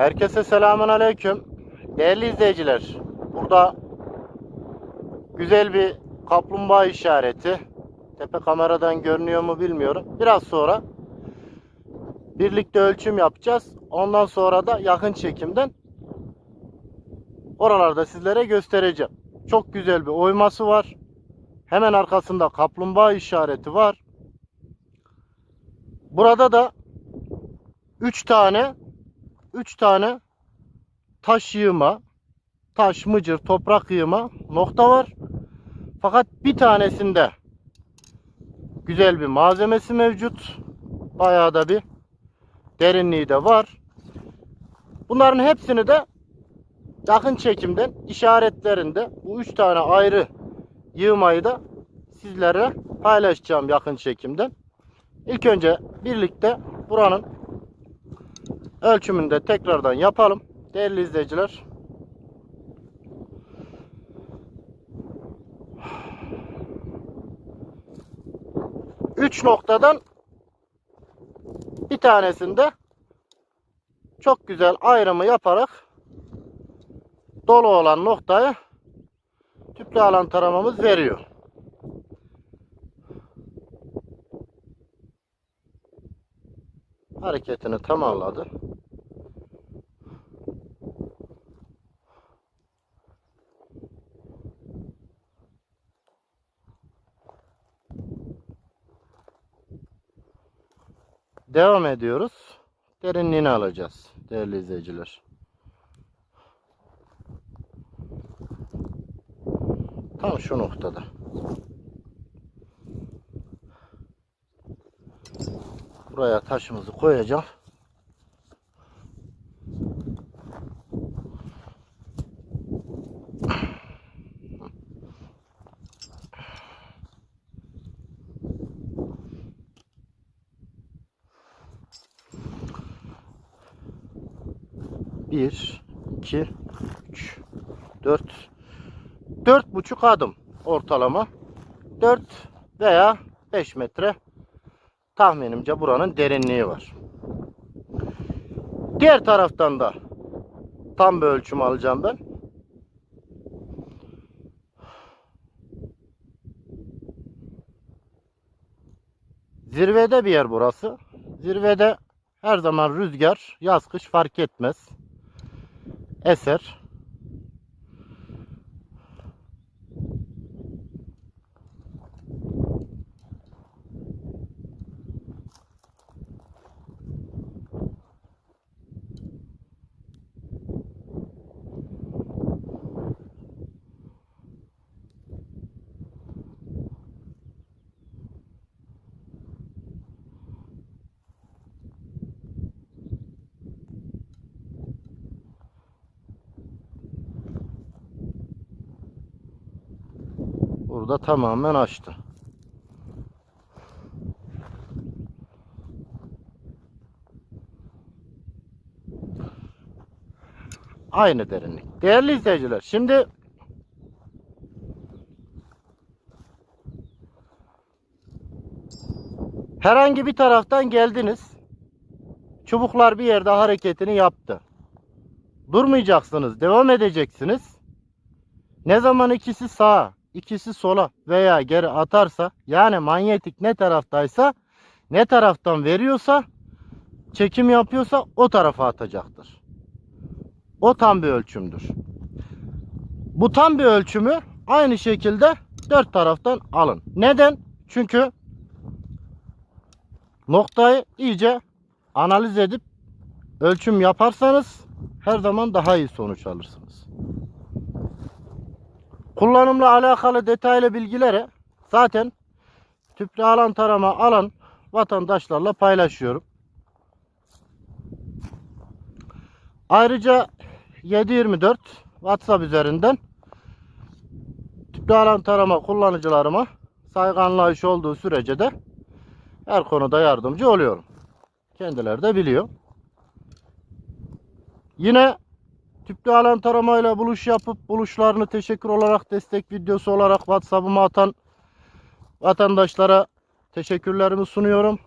Herkese selamun aleyküm. Değerli izleyiciler, burada güzel bir kaplumbağa işareti. Tepe kameradan görünüyor mu bilmiyorum. Biraz sonra birlikte ölçüm yapacağız. Ondan sonra da yakın çekimden oralarda sizlere göstereceğim. Çok güzel bir oyması var. Hemen arkasında kaplumbağa işareti var. Burada da 3 tane 3 tane taş yığma, taş, mıcır, toprak yığma nokta var. Fakat bir tanesinde güzel bir malzemesi mevcut. Bayağı da bir derinliği de var. Bunların hepsini de yakın çekimden işaretlerinde bu üç tane ayrı yığmayı da sizlere paylaşacağım yakın çekimden. İlk önce birlikte buranın ölçümünü de tekrardan yapalım. Değerli izleyiciler. Üç noktadan bir tanesinde çok güzel ayrımı yaparak dolu olan noktayı tüplü alan taramamız veriyor. Hareketini tamamladı. Devam ediyoruz. Derinliğini alacağız değerli izleyiciler. Tam şu noktada. Buraya taşımızı koyacağım. Bir, iki, üç, dört, dört buçuk adım ortalama. Dört veya beş metre tahminimce buranın derinliği var. Diğer taraftan da tam bir ölçüm alacağım ben. Zirvede bir yer burası. Zirvede her zaman rüzgar, yaz kış fark etmez. Eser. Burada tamamen açtı. Aynı derinlik. Değerli izleyiciler, şimdi herhangi bir taraftan geldiniz. Çubuklar bir yerde hareketini yaptı. Durmayacaksınız, devam edeceksiniz. Ne zaman ikisi sağa, ikisi sola veya geri atarsa yani manyetik ne taraftaysa ne taraftan veriyorsa çekim yapıyorsa o tarafa atacaktır. O tam bir ölçümdür. Bu tam bir ölçümü aynı şekilde dört taraftan alın. Neden? Çünkü noktayı iyice analiz edip ölçüm yaparsanız her zaman daha iyi sonuç alırsınız. Kullanımla alakalı detaylı bilgileri zaten tüplü alan tarama alan vatandaşlarla paylaşıyorum. Ayrıca 724 WhatsApp üzerinden tüplü alan tarama kullanıcılarıma saygı anlayış olduğu sürece de her konuda yardımcı oluyorum. Kendileri de biliyor. Yine Tüplü alan taramayla buluş yapıp buluşlarını teşekkür olarak destek videosu olarak WhatsApp'ıma atan vatandaşlara teşekkürlerimi sunuyorum.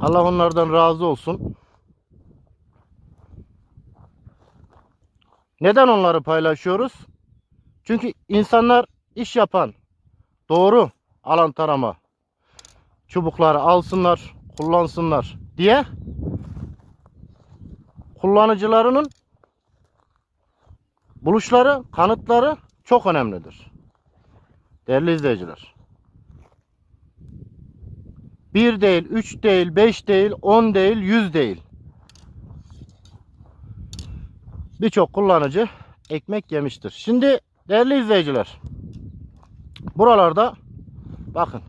Allah onlardan razı olsun. Neden onları paylaşıyoruz? Çünkü insanlar iş yapan, doğru alan tarama çubukları alsınlar, kullansınlar diye kullanıcılarının buluşları, kanıtları çok önemlidir. Değerli izleyiciler. Bir değil, üç değil, beş değil, on değil, yüz değil. Birçok kullanıcı ekmek yemiştir. Şimdi değerli izleyiciler. Buralarda bakın.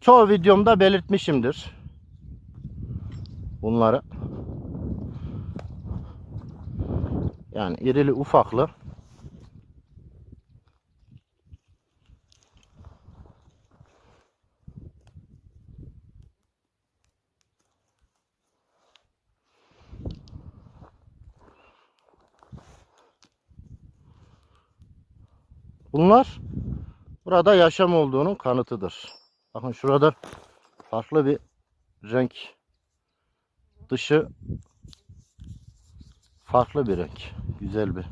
Çoğu videomda belirtmişimdir. Bunları. Yani irili ufaklı. Bunlar burada yaşam olduğunun kanıtıdır. Bakın şurada farklı bir renk dışı farklı bir renk. Güzel bir.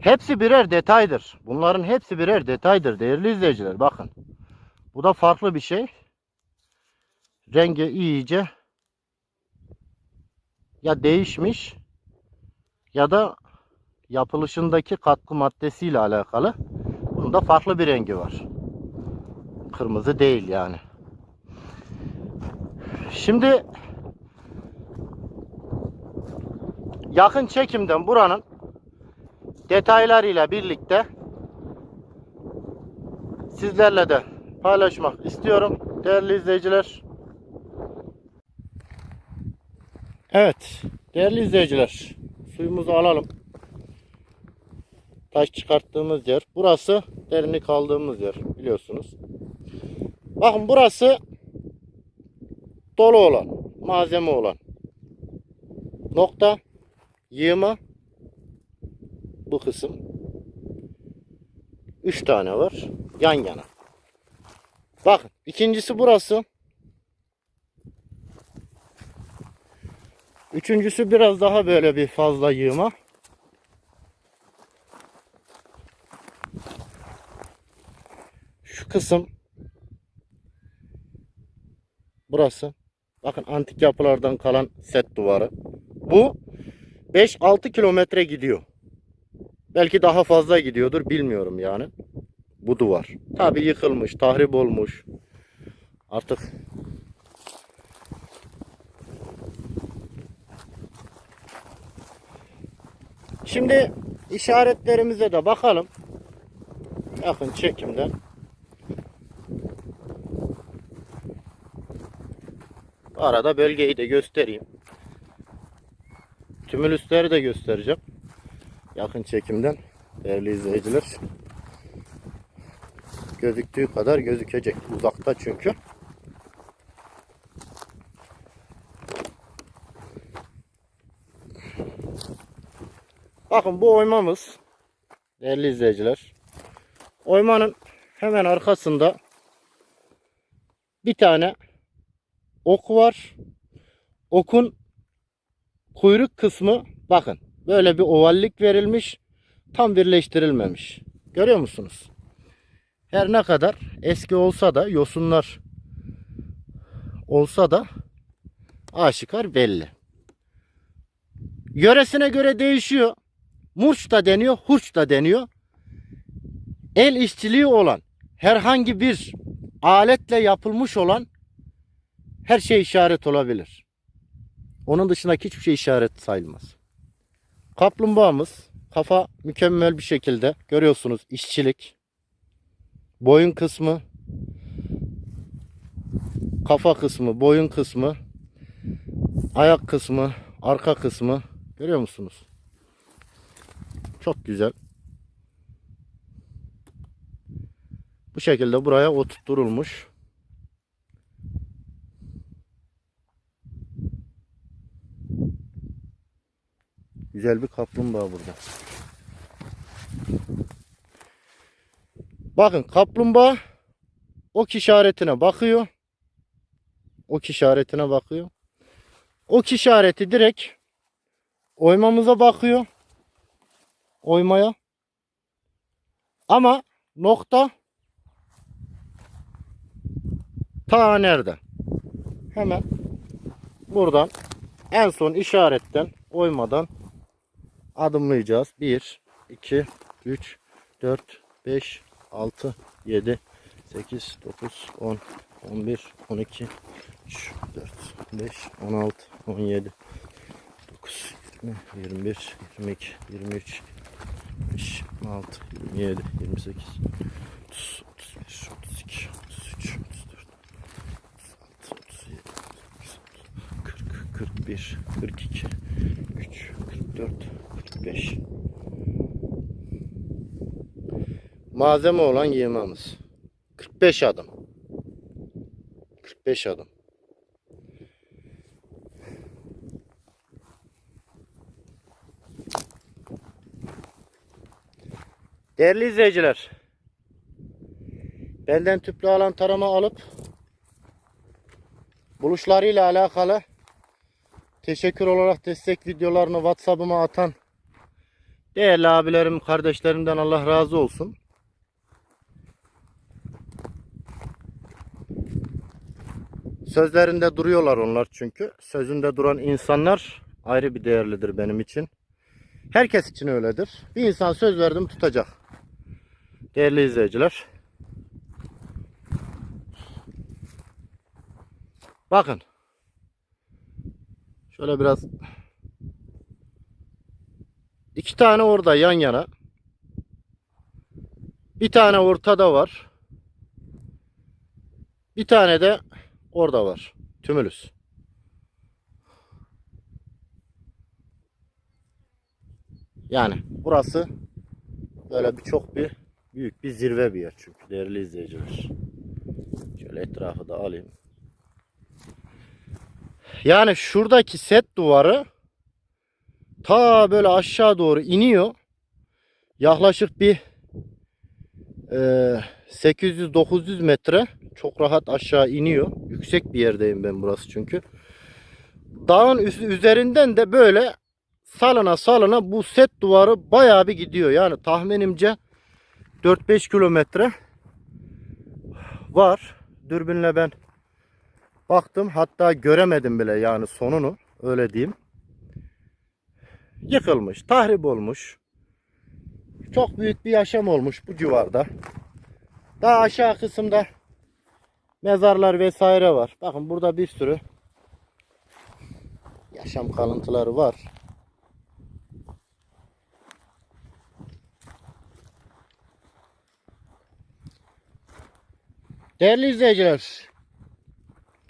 Hepsi birer detaydır. Bunların hepsi birer detaydır değerli izleyiciler. Bakın. Bu da farklı bir şey. Rengi iyice ya değişmiş ya da yapılışındaki katkı maddesiyle alakalı. Bunun da farklı bir rengi var. Kırmızı değil yani. Şimdi yakın çekimden buranın detaylarıyla birlikte sizlerle de paylaşmak istiyorum değerli izleyiciler. Evet değerli izleyiciler suyumuzu alalım. Taş çıkarttığımız yer. Burası derinlik aldığımız yer biliyorsunuz. Bakın burası dolu olan, malzeme olan nokta yığma bu kısım. Üç tane var yan yana. Bakın ikincisi burası. Üçüncüsü biraz daha böyle bir fazla yığma. Şu kısım burası. Bakın antik yapılardan kalan set duvarı. Bu 5-6 kilometre gidiyor. Belki daha fazla gidiyordur bilmiyorum yani. Bu duvar. Tabi yıkılmış, tahrip olmuş. Artık Şimdi işaretlerimize de bakalım. Yakın çekimden. Arada bölgeyi de göstereyim. Tümülüsleri de göstereceğim. Yakın çekimden değerli izleyiciler. Gözüktüğü kadar gözükecek. Uzakta çünkü. Bakın bu oymamız değerli izleyiciler. Oymanın hemen arkasında bir tane ok var. Okun kuyruk kısmı bakın böyle bir ovallik verilmiş. Tam birleştirilmemiş. Görüyor musunuz? Her ne kadar eski olsa da yosunlar olsa da aşikar belli. Yöresine göre değişiyor. Murç da deniyor, hurç da deniyor. El işçiliği olan herhangi bir aletle yapılmış olan her şey işaret olabilir. Onun dışındaki hiçbir şey işaret sayılmaz. Kaplumbağamız kafa mükemmel bir şekilde görüyorsunuz işçilik. Boyun kısmı kafa kısmı, boyun kısmı, ayak kısmı, arka kısmı görüyor musunuz? Çok güzel. Bu şekilde buraya oturtulmuş. Güzel bir kaplumbağa burada. Bakın kaplumbağa ok işaretine bakıyor. Ok işaretine bakıyor. Ok işareti direkt oymamıza bakıyor. Oymaya. Ama nokta ta nerede? Hemen buradan en son işaretten oymadan adımlayacağız. 1 2 3 4 5 6 7 8 9 10 11 12 13 14 15 16 17 19 20 21 22 23 25 26 27 28 41 42 43 44 45 Malzeme olan yığmamız. 45 adım. 45 adım. Değerli izleyiciler. Benden tüplü alan tarama alıp buluşlarıyla alakalı teşekkür olarak destek videolarını WhatsApp'ıma atan değerli abilerim, kardeşlerimden Allah razı olsun. Sözlerinde duruyorlar onlar çünkü. Sözünde duran insanlar ayrı bir değerlidir benim için. Herkes için öyledir. Bir insan söz verdim tutacak. Değerli izleyiciler. Bakın. Şöyle biraz iki tane orada yan yana. Bir tane ortada var. Bir tane de orada var. Tümülüs. Yani burası böyle bir çok bir büyük bir zirve bir yer çünkü değerli izleyiciler. Şöyle etrafı da alayım. Yani şuradaki set duvarı ta böyle aşağı doğru iniyor. Yaklaşık bir e, 800-900 metre çok rahat aşağı iniyor. Yüksek bir yerdeyim ben burası çünkü. Dağın üzerinden de böyle salına salına bu set duvarı bayağı bir gidiyor. Yani tahminimce 4-5 kilometre var. Dürbünle ben baktım. Hatta göremedim bile yani sonunu. Öyle diyeyim. Yıkılmış, tahrip olmuş. Çok büyük bir yaşam olmuş bu civarda. Daha aşağı kısımda mezarlar vesaire var. Bakın burada bir sürü yaşam kalıntıları var. Değerli izleyiciler,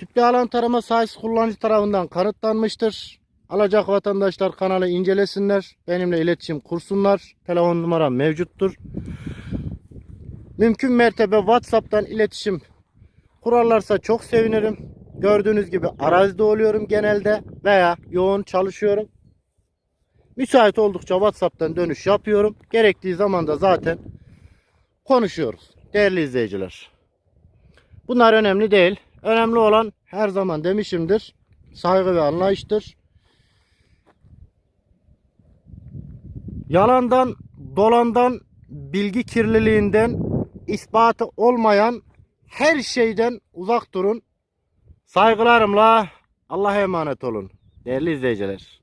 tüplü alan tarama sahası kullanıcı tarafından kanıtlanmıştır. Alacak vatandaşlar kanalı incelesinler. Benimle iletişim kursunlar. Telefon numaram mevcuttur. Mümkün mertebe WhatsApp'tan iletişim kurarlarsa çok sevinirim. Gördüğünüz gibi arazide oluyorum genelde veya yoğun çalışıyorum. Müsait oldukça WhatsApp'tan dönüş yapıyorum. Gerektiği zaman da zaten konuşuyoruz. Değerli izleyiciler. Bunlar önemli değil. Önemli olan her zaman demişimdir. Saygı ve anlayıştır. Yalandan, dolandan, bilgi kirliliğinden, ispatı olmayan her şeyden uzak durun. Saygılarımla Allah'a emanet olun. Değerli izleyiciler.